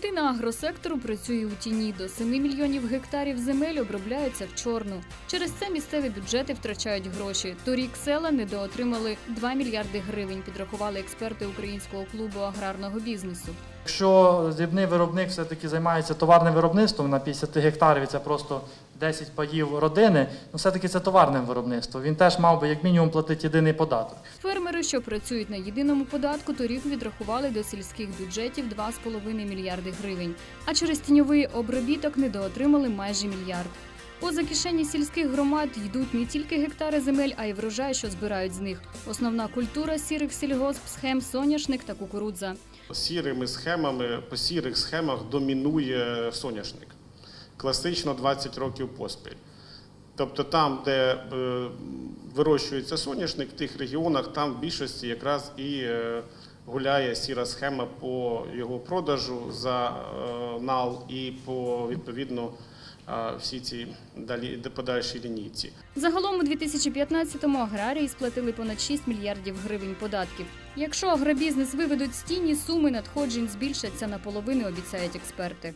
Третина агросектору працює у тіні. До 7 мільйонів гектарів земель обробляються в чорну. Через це місцеві бюджети втрачають гроші. Торік села недоотримали 2 мільярди гривень, підрахували експерти українського клубу аграрного бізнесу. Якщо дрібний виробник все-таки займається товарним виробництвом на 50 гектарів, це просто 10 паїв родини, ну все-таки це товарним виробництвом. Він теж мав би як мінімум платити єдиний податок. Фермери, що працюють на єдиному податку, торік відрахували до сільських бюджетів 2,5 мільярди гривень. А через тіньовий обробіток недоотримали майже мільярд. Поза кишені сільських громад йдуть не тільки гектари земель, а й врожай, що збирають з них. Основна культура сірих сільгосп схем соняшник та кукурудза. Сірими схемами, по сірих схемах домінує соняшник. Класично 20 років поспіль. Тобто там, де е, вирощується соняшник, в тих регіонах, там в більшості якраз і е, гуляє сіра схема по його продажу за е, нал і по відповідно е, всі ці далі подальші лінійці. Загалом у 2015-му аграрії сплатили понад 6 мільярдів гривень податків. Якщо агробізнес виведуть з тіні, суми надходжень збільшаться наполовину, обіцяють експерти.